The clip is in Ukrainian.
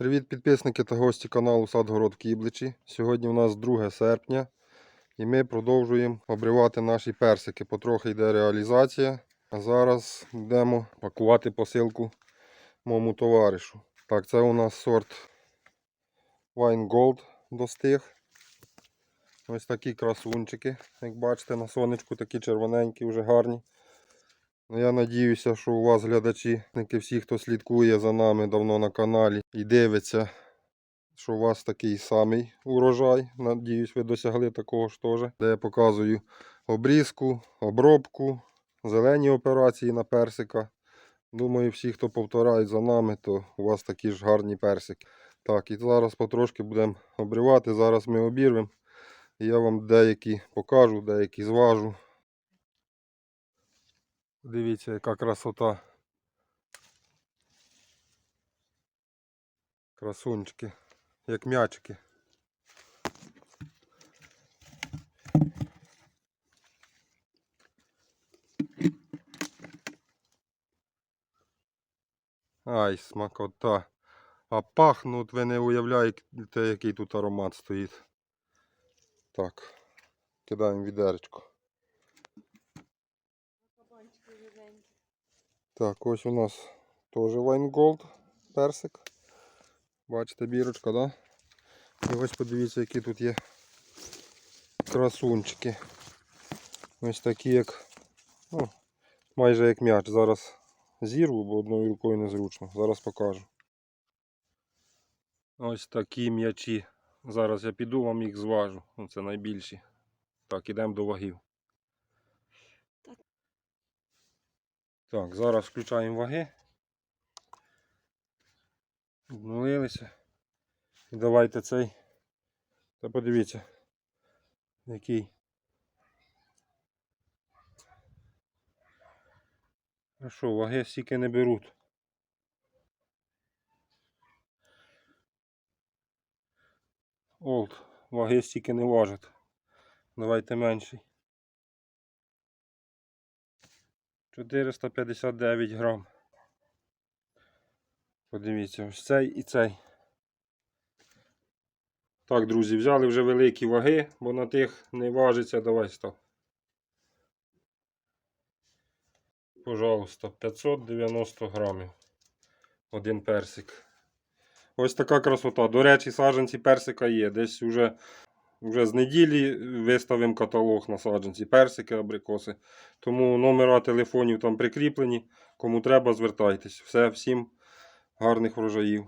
Привіт підписники та гості каналу Садгород Кібличі. Сьогодні у нас 2 серпня і ми продовжуємо обривати наші персики. Потрохи йде реалізація. А зараз йдемо пакувати посилку моєму товаришу. Так, це у нас сорт Wine Gold достиг. Ось такі красунчики, як бачите, на сонечку такі червоненькі, вже гарні. Ну, Я надіюся, що у вас глядачі, всі, хто слідкує за нами давно на каналі і дивиться, що у вас такий самий урожай. Надіюсь, ви досягли такого ж теж. Де я показую обрізку, обробку, зелені операції на персика. Думаю, всі, хто повторяють за нами, то у вас такі ж гарні персики. Так, і зараз потрошки будемо обривати. Зараз ми обірвемо. Я вам деякі покажу, деякі зважу. Дивіться, яка красота. Красунчики, як м'ячики. Ай, смакота. А пахнуть, ви не уявляєте, який тут аромат стоїть. Так, кидаємо відеречко. Так, ось у нас теж Gold персик. Бачите, бірочка, да? І ось подивіться, які тут є красунчики. Ось такі як, ну, майже як м'яч. Зараз зірву, бо одною рукою незручно. Зараз покажу. Ось такі м'ячі. Зараз я піду, вам їх зважу. Ну, Це найбільші. Так, ідемо до вагів. Так, зараз включаємо ваги. Обнулилися. І давайте цей. Та подивіться, який. А що, ваги стільки не беруть. Олд, ваги стільки не важать. Давайте менший. 459 грам. Подивіться, ось цей і цей. Так, друзі, взяли вже великі ваги, бо на тих не важиться. Давай став. Пожалуйста, 590 грамів. Один персик. Ось така красота. До речі, саджанці персика є. Десь вже, вже з неділі виставимо каталог на саджанці. Персики, абрикоси. Тому номера телефонів там прикріплені. Кому треба, звертайтесь. Все, всім гарних врожаїв.